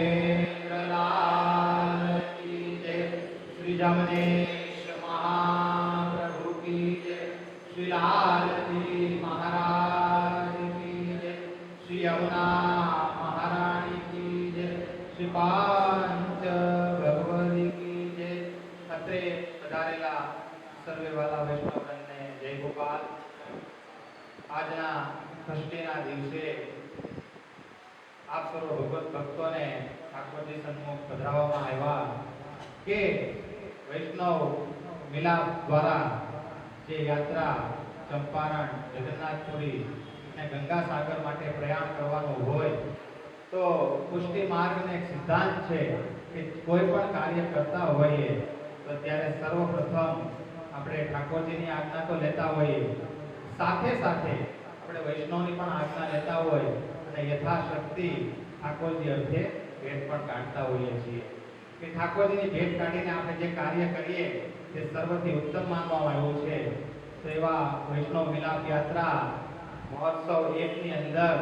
Amen. દ્વારા જે યાત્રા, ચંપારણ, જગન્નાથપુરી અને ગંગા સાગર માટે પ્રયાણ કરવાનો હોય, તો પુષ્ટિ માર્ગને એક સિદ્ધાંત છે કે કોઈ પણ કાર્ય કરતા હોઈએ, તો ત્યારે સર્વપ્રથમ આપણે ઠાકોરજીની આજ્ઞા તો લેતા હોઈએ. સાથે સાથે આપણે વૈષ્ણવની પણ આજ્ઞા લેતા હોય અને યથાશક્તિ ઠાકોરજી અર્થે ભેટ પણ કાઢતા હોઈએ છીએ. કે ઠાકોરજીની ભેટ કાઢીને આપણે જે કાર્ય કરીએ તે સર્વથી ઉત્તમ માનવામાં આવ્યું છે. તો એવા વૈષ્ણવ મિલાપ યાત્રા, મહોત્સવ એકની અંદર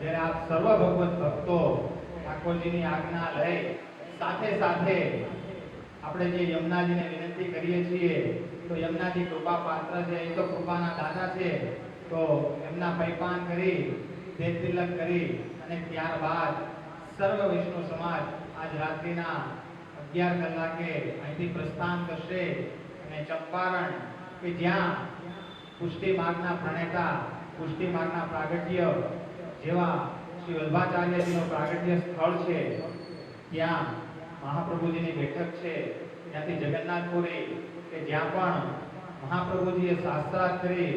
જ્યારે આપ સર્વ ભગવત ભક્તો ઠાકોરજીની આજ્ઞા લઈ સાથે સાથે આપણે જે યમુનાજીને વિનંતી કરીએ છીએ, તો યમુનાજી કૃપા પાત્ર છે, એ તો કૃપાના દાદા છે. તો એમના પૈપાન કરી દેહ તિલક કરી અને ત્યારબાદ સર્વ વિષ્ણુ સમાજ આજ રાત્રિના અગિયાર કલાકે અહીંથી પ્રસ્થાન કરશે અને ચંપારણ કે જ્યાં પુષ્ટિ માર્ગના પ્રણેતા, પુષ્ટિ માર્ગના પ્રાગટ્ય જેવા શ્રી વલ્ભાચાર્યજીનું પ્રાગટ્ય સ્થળ છે, ત્યાં મહાપ્રભુજીની બેઠક છે, ત્યાંથી જગન્નાથપુરી કે જ્યાં પણ મહાપ્રભુજીએ શાસ્ત્રાર્થ કરી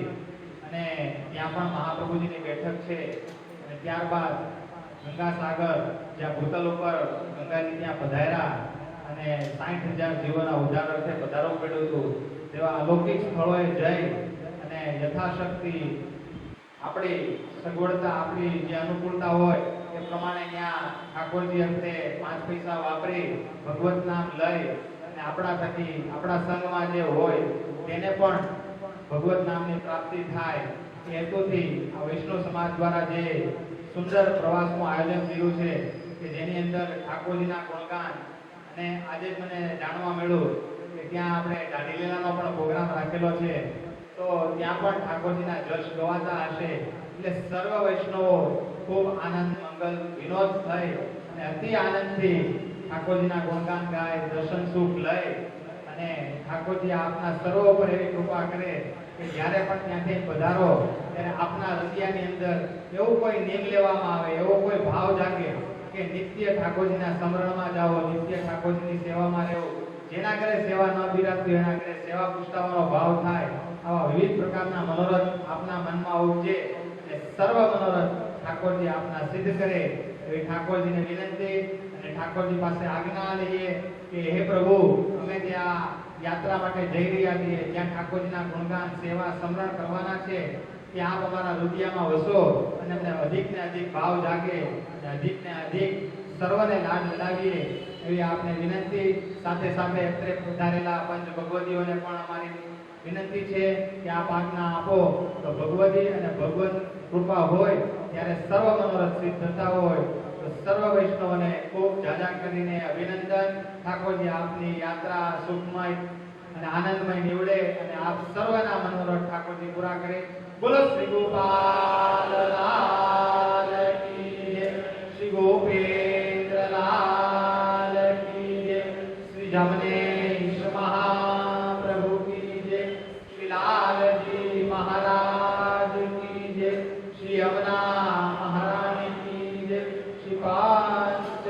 અને ત્યાં પણ મહાપ્રભુજીની બેઠક છે. અને ત્યારબાદ ગંગા સાગર જ્યાં ભૂતલ ઉપર ગંગાજી ત્યાં પધાર્યા. અને સાઠ હજાર જીવોના ઉદ્ધાર અર્થે પધારો પડ્યું હતું તેવા અલૌકિક સ્થળોએ જઈ અને યથાશક્તિ આપણી સગવડતા, આપણી જે અનુકૂળતા હોય એ પ્રમાણે ત્યાં ઠાકોરજી અર્થે પાંચ પૈસા વાપરી ભગવત નામ લઈ અને આપણા થકી, આપણા સંઘમાં જે હોય તેને પણ ભગવત નામની પ્રાપ્તિ થાય એ હેતુથી આ વૈષ્ણવ સમાજ દ્વારા જે સુંદર પ્રવાસનું આયોજન કર્યું છે કે જેની અંદર ઠાકોરજીના ગુણગાન અને આજે મને જાણવા મળ્યું કે ત્યાં આપણે દાઢી પણ પ્રોગ્રામ રાખેલો છે. તો ત્યાં પણ ઠાકોરજીના જશ ગવાતા હશે. એટલે સર્વ વૈષ્ણવો ખૂબ આનંદ, મંગલ, વિનોદ થઈ અને અતિ આનંદથી ઠાકોરજીના ગુણગાન ગાય, દર્શન સુખ લઈ અને ઠાકોરજી આપના સર્વ ઉપર એવી કૃપા કરે કે જ્યારે પણ ત્યાંથી પધારો, ત્યારે આપના હૃદયની અંદર એવું કોઈ નિયમ લેવામાં આવે, એવો કોઈ ભાવ જાગે કે નિત્ય ઠાકોરજીના સમરણમાં જાઓ, નિત્ય ઠાકોરજીની સેવામાં રહેવો. જેના ઘરે સેવા ન બિરાજતી, એના ઘરે સેવા પુષ્ટાવાનો ભાવ થાય, આવા વિવિધ પ્રકારના મનોરથ આપના મનમાં ઉપજે અને સર્વ મનોરથ ઠાકોરજી આપના સિદ્ધ કરે. એવી ઠાકોરજીને વિનંતી અને ઠાકોરજી પાસે આજ્ઞા લઈએ કે, હે પ્રભુ, અમે ત્યાં યાત્રા માટે જઈ રહ્યા છીએ, જ્યાં ઠાકોરજીના ગુણગાન, સેવા, સમરણ કરવાના છે ત્યાં આપ અમારા હૃદયમાં વસો અને અમને અધિક ને અધિક ભાવ જાગે અને અધિક ને અધિક સર્વને લાડ લડાવીએ એવી આપને વિનંતી. સાથે સાથે અત્રે પધારેલા પંચ ભગવતીઓને પણ અમારી વિનંતી છે કે આપ આજ્ઞા આપો. તો ભગવતી અને ભગવત કૃપા હોય, ત્યારે સર્વ મનોરથ સિદ્ધ થતા હોય. તો સર્વ વૈષ્ણવને ખૂબ જાજા કરીને અભિનંદન. ઠાકોરજી, આપની યાત્રા સુખમય અને આનંદમય નીવડે અને આપ સર્વના મનોરથ ઠાકોરજી પૂરા કરે. બોલો શ્રી ગોપાલ લાલ શ્રી ગોપેન્દ્ર લાલ કી જય શ્રી જમનેશ મહાપ્રભુ કી જય શ્રી લાલજી મહારાજ કી જય શ્રી અમના મહારાણી કી જય શ્રી પાંચ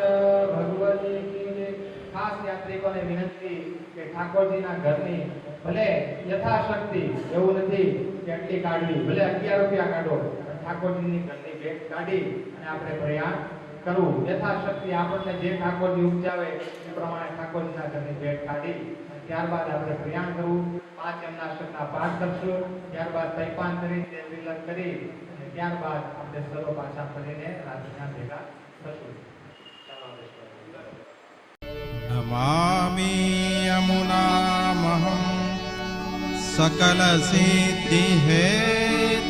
ભગવતી કી જય ખાસ યાત્રિકોને વિનંતી કે ઠાકોરજીના ઘરની ભલે યથાશક્તિ એવું નથી આટલી કાઢવી ભલે અગિયાર રૂપિયા કાઢો ઠાકોરજીની ઘરની ભેટ કાઢી અને આપણે પ્રયાણ કરવું યથાશક્તિ આપણને જે ઠાકોરજી ઉપજાવે એ પ્રમાણે ઠાકોરજીના ઘરની ભેટ કાઢી ત્યારબાદ આપણે પ્રયાણ કરવું પાંચ એમના પાઠ કરશું. ત્યારબાદ તૈપાંતરી તે વિલન કરી અને ત્યારબાદ આપણે સર્વ પાછા ફરીને રાજના ભેગા થશું. सकल सकलशीतिहे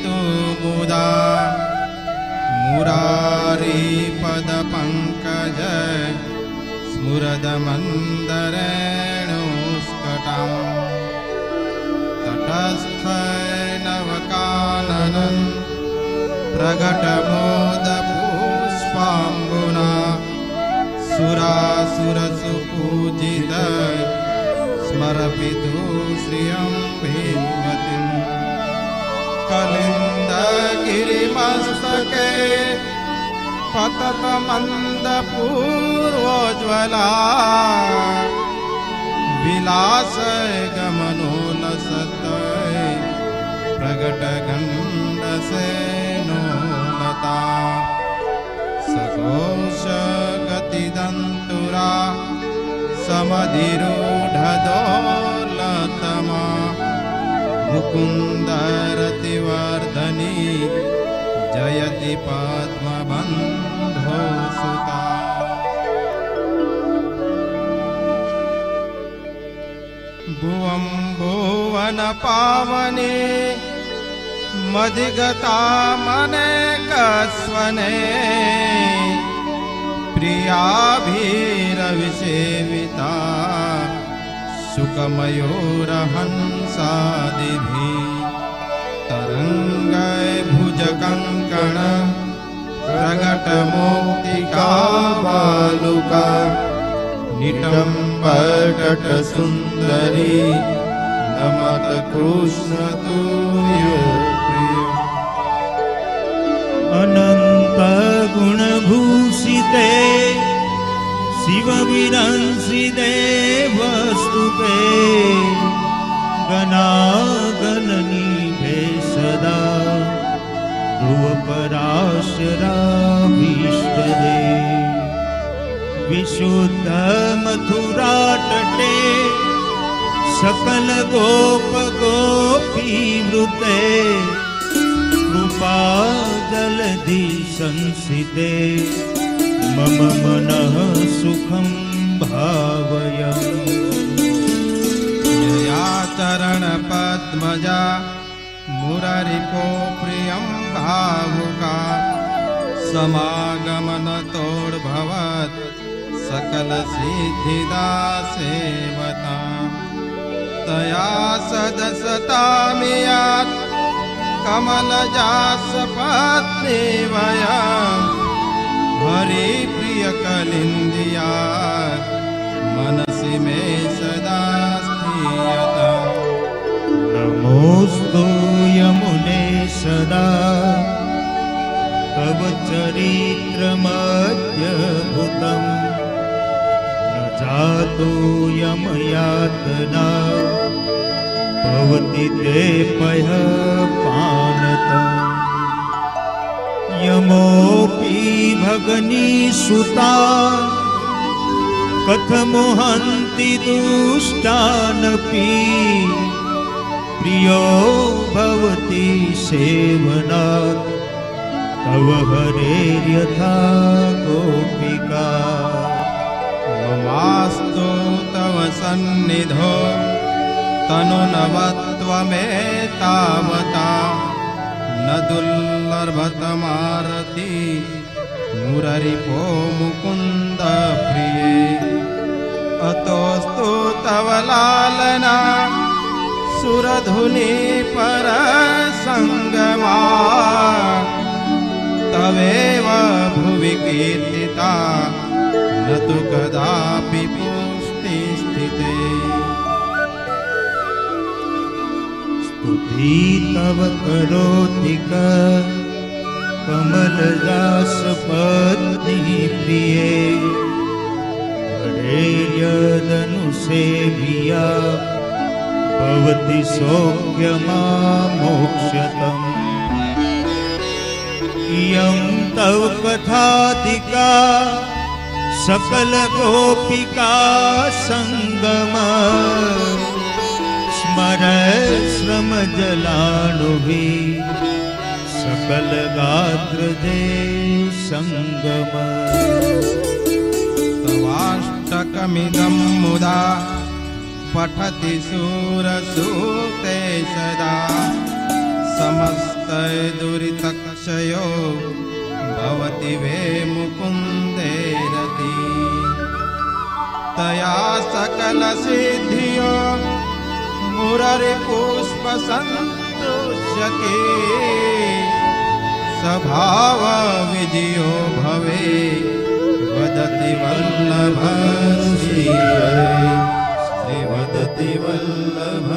तु मुदा मुरारीपदपङ्कज सुरदमन्दरेणोस्कटं तटस्थवकाननं प्रगटमोदभूस्वाम्बुना सुरासुरसुपूजित स्वरपि दू श्रियं भीमतिं। कलिन्दगिरिमस्तके पततमन्दपूर्वोज्ज्वला। विलासगमनो लसतय प्रकटगमुण्डसेनो लता समधिरूढदोलतमा मुकुन्दरतिवर्धनी जयति पद्मबन्धो सुता भुवं भुवनपावने मधिगता मनेकस्वने प्रियाभिरविसेविता सुखमयूरहंसादिभिः तरङ्गै भुजकङ्कण प्रगटमोक्तिका बालुका नमत कृष्ण तुल्यप्रियम् अनन्त गुणभूषिते शिवविरंसिते वस्तुते गणागणनिभे सदा ध्रुवपराशराभीष्टदे विशुद्ध मथुरा पादलधि संसिते मम मनः सुखं भावय। जयाचरणपद्मजा मुररिपो प्रियं भावुका। समागमनतोर्भवत् सकलसिद्धिदासेवता तया सदसतामियात् कमलजासपत्नी वया हरिप्रियकलिन्द्रिया मनसि मे सदा स्थीयता। नमोऽस्तु यमुने सदा। तव चरित्रमद्यभुतम् तो यमयातना। भवति ते पयः पानता यमोऽपि भगनी सुता। कथमोहन्ति दुष्टानपि। प्रियो भवति सेवनात् तव हरेर्यथा गोपिका। ममास्तु तव सन्निधो। तनुनवत्वमेतावता न दुर्लभतमारति मुररिपो मुकुन्द प्रिये अतोऽस्तु तव लालना सुरधुनि परसङ्गमा। तवेव भुवि कीर्तिता तु कदापि पुष्टिस्थिते स्तुति तव करोति क कमलदासपत्नी प्रिये हरेर्यदनुसेव्या भवति सौख्यमा मोक्षतम् इयं तव कथाधिका सकल गोपिका सङ्गमा स्मर श्रम जलानुभी। सकलगात्रदे सङ्गम तवाष्टकमिदं मुदा पठति सूरसूते सदा। समस्तदुरितक्षयो भवति वे मुकुन्दे रति तया सकलसिद्धियो मुररिपुष्पसन्तुष्यके स्वभाव विजयो भवे वदति वल्लभ श्री वदति वल्लभ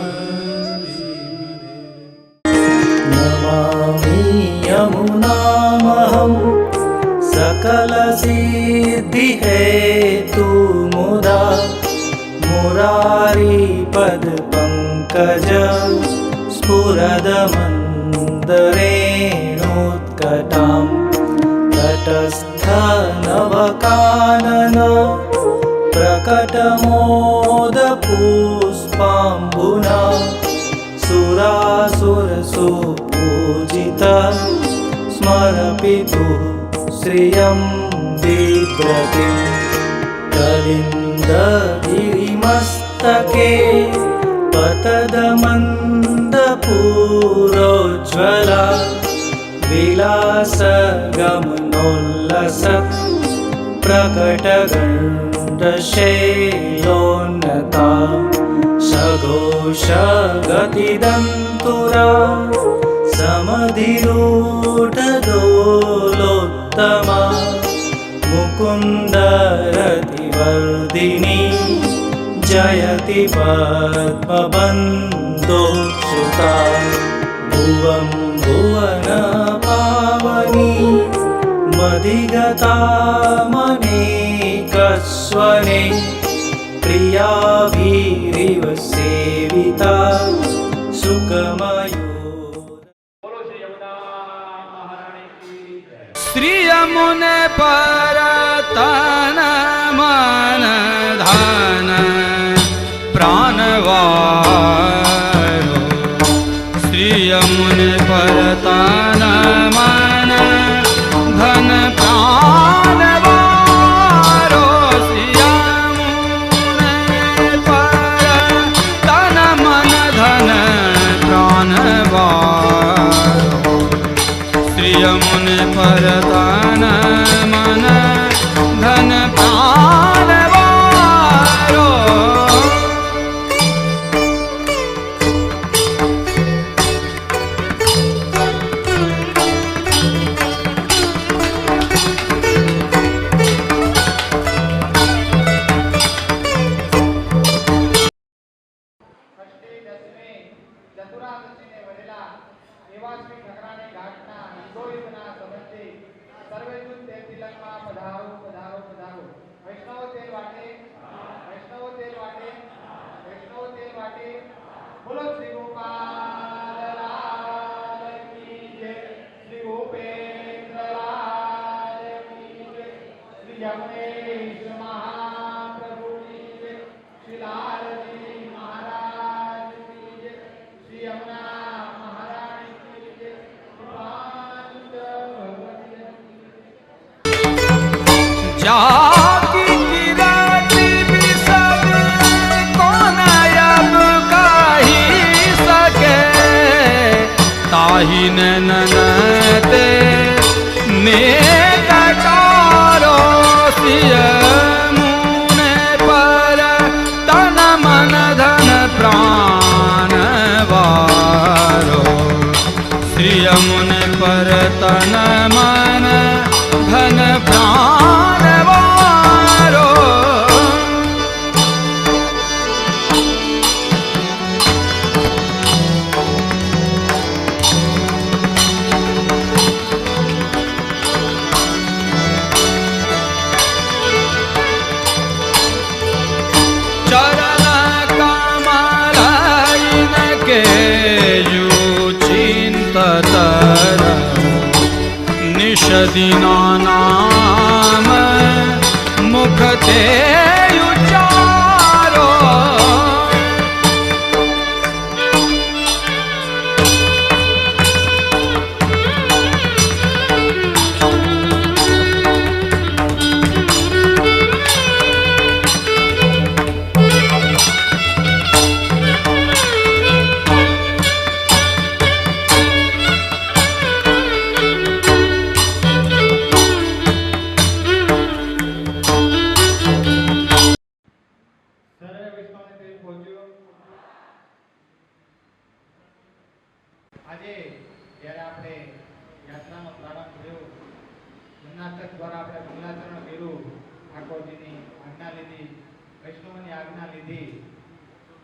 यमुनामहं सकलसिद्धिहेतु मुदा मुरारिपदपङ्कज स्फुरदमन्दरेणोत्कटां तटस्थनवकानन प्रकटमोदपुष्पाम्बुना स्मरपितुः श्रियं बिभ्रतिं कलिन्दगिरिमस्तके पतदमन्दपूरोज्ज्वला विलासगमनोल्लसत् प्रकटगण्डशैलोन्नता सघोषगतिदन्तुरा समधिरूटदोलोत्तमा मुकुन्दरतिवर्दिनी जयति पन्दोत्सुता भुवं भुवन पावनी प्रियाभिरिव सेविता सुखवयि श्रियमुने परतनमान धन प्राणवा यमुनि निरदान पाहिन ननाते ने Medina દ્વારા આપણે મંગલાચરણ કર્યું. ઠાકોરજીની આજ્ઞા લીધી, વૈષ્ણવની આજ્ઞા લીધી.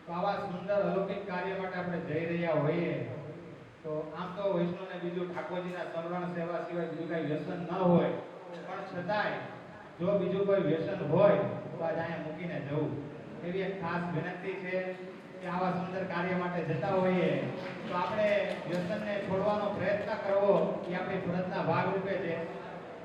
તો આવા સુંદર અલૌકિક કાર્ય માટે આપણે જઈ રહ્યા હોઈએ. તો આમ તો વૈષ્ણવને બીજું ઠાકોરજીના સમરણ સેવા સિવાય બીજું કાંઈ વ્યસન ન હોય. પણ છતાંય જો બીજું કોઈ વ્યસન હોય, તો આજે અહીંયા મૂકીને જવું. એવી એક ખાસ વિનંતી છે કે આવા સુંદર કાર્ય માટે જતા હોઈએ. તો આપણે વ્યસનને છોડવાનો પ્રયત્ન કરવો એ આપણી ફરજના ભાગરૂપે છે.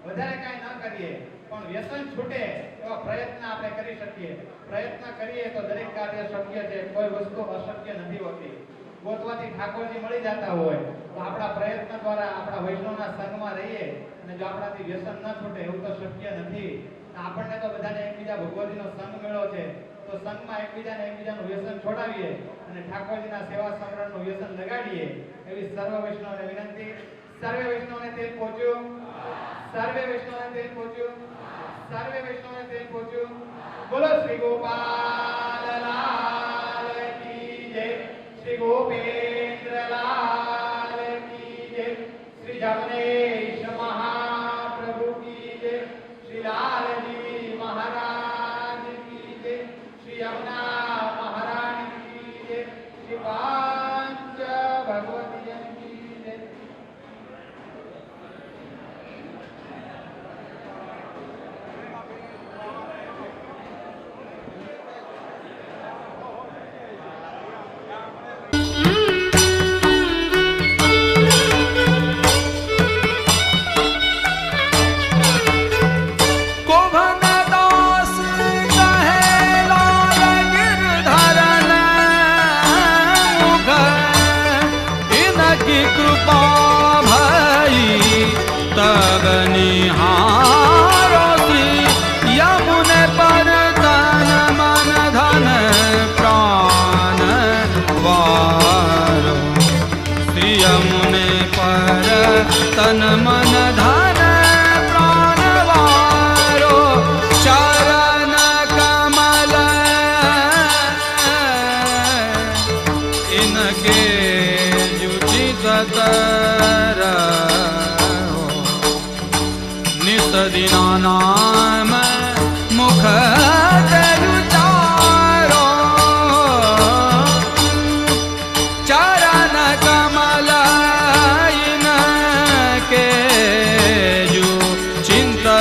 વધારે કાંઈ ન કરીએ, પણ વ્યસન છૂટે એવા પ્રયત્ન આપણે કરી શકીએ. પ્રયત્ન કરીએ તો દરેક કાર્ય શક્ય છે, કોઈ વસ્તુ અશક્ય નથી હોતી. ગોતવાથી ઠાકોરજી મળી જતા હોય, તો આપણા પ્રયત્ન દ્વારા આપણા વૈષ્ણવના સંગમાં રહીએ અને જો આપણાથી વ્યસન ન છૂટે એવું તો શક્ય નથી. આપણને તો બધાને એકબીજા ભગવતીનો સંગ મેળો છે. તો સંગમાં એકબીજાને એકબીજાનું વ્યસન છોડાવીએ અને ઠાકોરજીના સેવા સમરણનું વ્યસન લગાડીએ. એવી સર્વ વૈષ્ણવને વિનંતી. સર્વે વૈષ્ણવને તે પહોંચ્યું? સર્વે વૈષ્ણવને તેલ પહોંચ્યું સર્વે વૈષ્ણવને તેલ પહોંચ્યું બોલો શ્રી ગોપાલ લાલ કી જય શ્રી ગોપેન્દ્ર લાલ કી જય શ્રી જગનેશ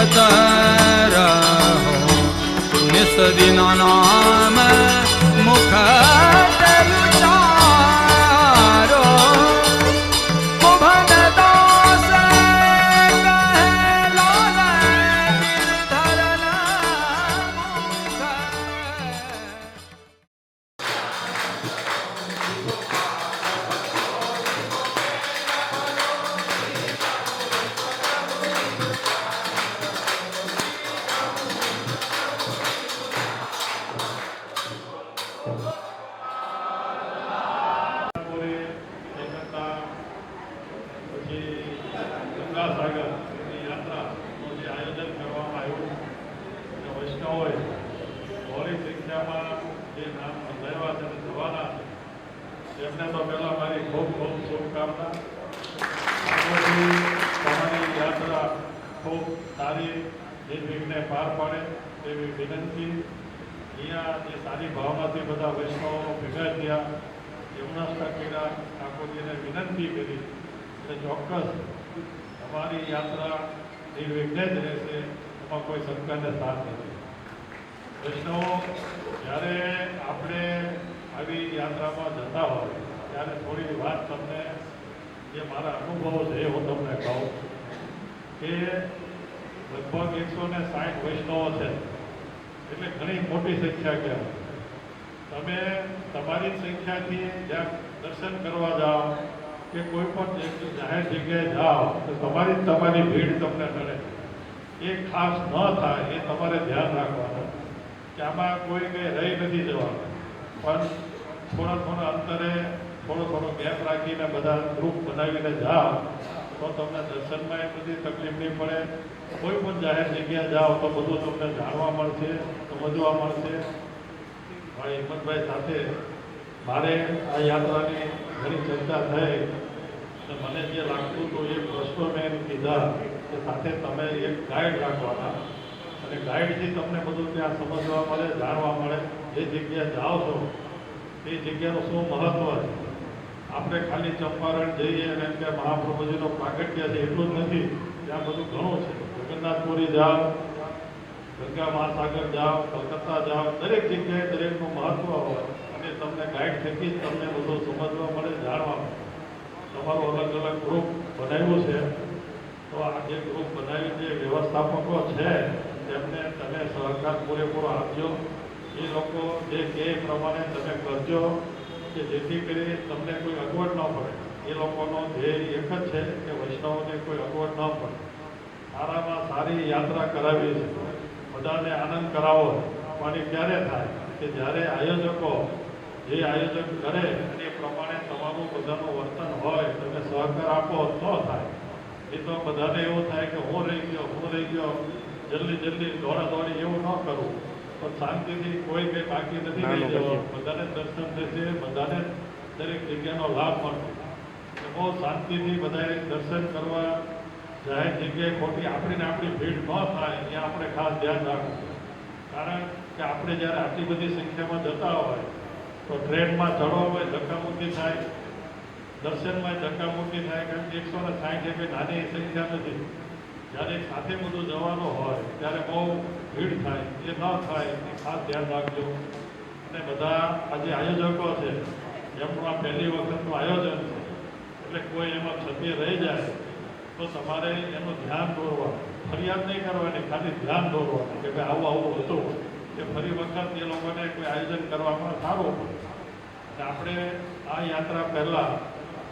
تراهم نصب عن عامة مكافأة જે નામ નોંધાવ્યા છે છે એમને તો પહેલાં મારી ખૂબ ખૂબ શુભકામના. તમારી યાત્રા ખૂબ સારી નિર્વિઘ્ને પાર પાડે તેવી વિનંતી. અહીંયા જે સારી ભાવનાથી બધા વૈષ્ણવો ભેગા થયા યમુનાસ્તા કર્યા ઠાકોરજીને વિનંતી કરી એટલે ચોક્કસ અમારી યાત્રા નિર્વિઘ્ને જ રહેશે, એમાં કોઈ સરકારને સાથ નથી. વૈષ્ણવો જ્યારે આપણે આવી યાત્રામાં જતા હોય, ત્યારે થોડી વાત તમને, જે મારા અનુભવો છે, એ હું તમને કહું. કે લગભગ એકસો ને સાઠ વૈષ્ણવો છે. એટલે ઘણી મોટી સંખ્યા કહેવાય તમે તમારી સંખ્યાથી જ્યાં દર્શન કરવા જાઓ, કે કોઈ પણ જાહેર જગ્યાએ જાઓ, તો તમારી તમારી ભીડ તમને મળે એ ખાસ ન થાય, એ તમારે ધ્યાન રાખવાનું. કે આમાં કોઈ કંઈ રહી નથી જવાનું. પણ થોડા થોડા અંતરે થોડો થોડો ગેપ રાખીને બધા ગ્રુપ બનાવીને જાઓ, તો તમને દર્શનમાં એ બધી તકલીફ નહીં પડે. કોઈ પણ જાહેર જગ્યાએ જાઓ તો બધું તમને જાણવા મળશે સમજવા મળશે. ભાઈ હિંમતભાઈ સાથે મારે આ યાત્રાની ઘણી ચર્ચા થઈ. તો મને જે લાગતું હતું એ પ્રશ્નો મેં કીધા, કે સાથે તમે એક ગાઈડ રાખવાના. અને ગાઈડથી તમને બધું ત્યાં સમજવા મળે, જાણવા મળે, જે જગ્યાએ જાઓ છો એ જગ્યાનું શું મહત્વ છે? આપણે ખાલી ચંપારણ જઈએ અને એમ કે મહાપ્રભુજીનો પ્રાગટ્ય છે એટલું જ નથી, ત્યાં બધું ઘણું છે. જગન્નાથપુરી જાઓ, ગંગા મહાસાગર જાઓ, કલકત્તા જાઓ, દરેક જગ્યાએ દરેકનું મહત્વ હોય અને તમને ગાઈડ થકી જ તમને બધું સમજવા મળે, જાણવા મળે. તમારું અલગ અલગ ગ્રુપ બનાવ્યું છે, તો આ જે ગ્રુપ બનાવ્યું જે વ્યવસ્થાપકો છે. તેમને તમે સહકાર પૂરેપૂરો આપજો. એ લોકો જે કહે પ્રમાણે તમે કરજો કે જેથી કરી તમને કોઈ અગવડ ન પડે. એ લોકોનો ધ્યેય એક જ છે કે વૈષ્ણવને કોઈ અગવડ ન પડે. સારામાં સારી યાત્રા કરાવી છે. બધાને આનંદ કરાવો. પણ એ ક્યારે થાય? કે જ્યારે આયોજકો, જે આયોજન કરે એ પ્રમાણે તમારું બધાનું વર્તન હોય, તમે સહકાર આપો તો થાય. એ તો બધાને એવું થાય કે હું રહી ગયો, હું રહી ગયો. જલ્દી જલ્દી દોડા દોડી એવું ન કરવું પણ શાંતિથી કોઈ કંઈ બાકી નથી જવાનું બધાને દર્શન થશે બધાને દરેક જગ્યાનો લાભ મળશે. બહુ શાંતિથી બધાએ દર્શન કરવા જાહેર જગ્યાએ ખોટી આપણી ને આપણી ભીડ ન થાય એ આપણે ખાસ ધ્યાન રાખવું કારણ કે આપણે જ્યારે આટલી બધી સંખ્યામાં જતા હોય તો ટ્રેનમાં ચડવા હોય ધક્કામુક્કી થાય. દર્શનમાં ધક્કામુક્કી થાય કારણ કે એકસો ને સાઠ એ નાની સંખ્યા નથી. જ્યારે સાથે બધું જવાનું હોય, ત્યારે બહુ ભીડ થાય, એ ન થાય એ ખાસ ધ્યાન રાખજો. અને બધા આજે આયોજકો છે, એમનું આ પહેલી વખતનું આયોજન છે, એટલે કોઈ એમાં ક્ષતિ રહી જાય, તો તમારે એનું ધ્યાન દોરવાનું. ફરિયાદ નહીં કરવાની, ખાલી ધ્યાન દોરવાનું, કે ભાઈ આવું આવું હતું. કે ફરી વખત એ લોકોને કોઈ આયોજન કરવામાં સારું પડે અને આપણે આ યાત્રા પહેલાં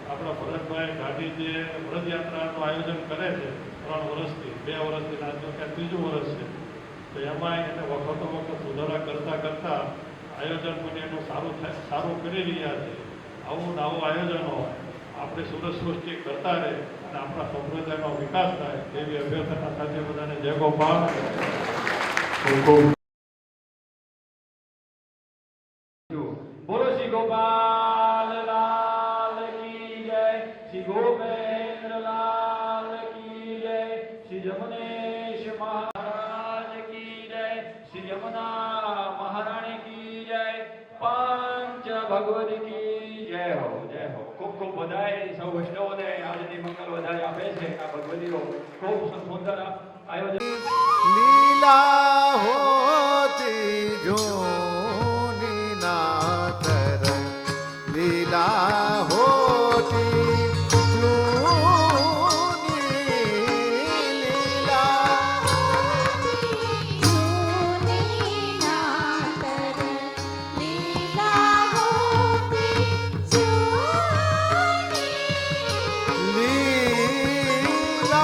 આપણા ભરતભાઈ ગાંધી જે વ્રતયાત્રાનું આયોજન કરે છે. ત્રણ વર્ષથી બે વર્ષથી આજનું ક્યાં ત્રીજું વર્ષ છે. તો એમાં એને વખતો વખત સુધારા કરતાં કરતાં આયોજન પણ એનું સારું થાય સારું કરી રહ્યા છે. આવું નવું આયોજન હોય આપણે સુરત સૃષ્ટિ કરતા રહે અને આપણા સંપ્રદાયનો વિકાસ થાય એવી અભ્યર્થના સાથે બધાને જય ગોપાલ. ખૂબ ખૂબ. બોલો શ્રી ગોપાલ.